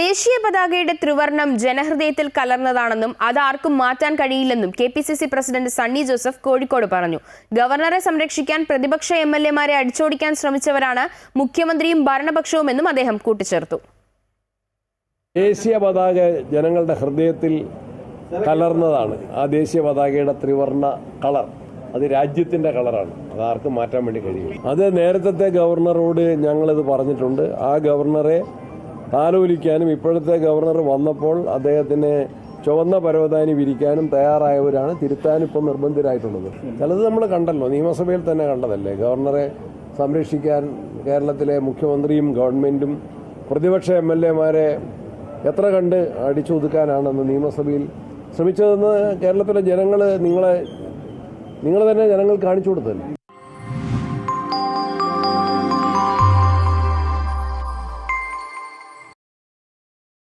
ദേശീയ പതാകയുടെ ത്രിവർണം ജനഹൃദയത്തിൽ കലർന്നതാണെന്നും അത് ആർക്കും മാറ്റാൻ കഴിയില്ലെന്നും K P C C president Sunny Joseph Kozhikode പറഞ്ഞു. ഗവർണറെ സംരക്ഷിക്കാൻ പ്രതിപക്ഷ എം എൽ എമാരെ അടിച്ചോടിക്കാൻ ശ്രമിച്ചവരാണ് മുഖ്യമന്ത്രിയും ഭരണപക്ഷവുമെന്നും അദ്ദേഹം കൂട്ടിച്ചേർത്തു. ദേശീയ പതാക ജനങ്ങളുടെ ഹൃദയത്തിൽ കലർന്നതാണ്. ആ ദേശീയ പതാകയുടെ ത്രിവർണ കളർ അത് രാജ്യത്തിന്റെ കളറാണ്. അത് ആർക്കും മാറ്റാൻ വേണ്ടി കഴിയും അത് നേരത്തെ ഗവർണറോട് ഞങ്ങളിത് പറഞ്ഞിട്ടുണ്ട്. ആ ഗവർണറെ താലോലിക്കാനും ഇപ്പോഴത്തെ ഗവർണർ വന്നപ്പോൾ അദ്ദേഹത്തിന് ചുവന്ന പരവതാനി വിരിക്കാനും തയ്യാറായവരാണ് തിരുത്താനിപ്പം നിർബന്ധിതരായിട്ടുള്ളത്. ചിലത് നമ്മൾ കണ്ടല്ലോ നിയമസഭയിൽ തന്നെ കണ്ടതല്ലേ? ഗവർണറെ സംരക്ഷിക്കാൻ കേരളത്തിലെ മുഖ്യമന്ത്രിയും ഗവൺമെന്റും പ്രതിപക്ഷ എം എൽ എമാരെ എത്ര കണ്ട് അടിച്ചൊതുക്കാനാണെന്ന് നിയമസഭയിൽ ശ്രമിച്ചതെന്ന് കേരളത്തിലെ ജനങ്ങൾ നിങ്ങളെ നിങ്ങൾ തന്നെ ജനങ്ങൾ കാണിച്ചു കൊടുത്തല്ലേ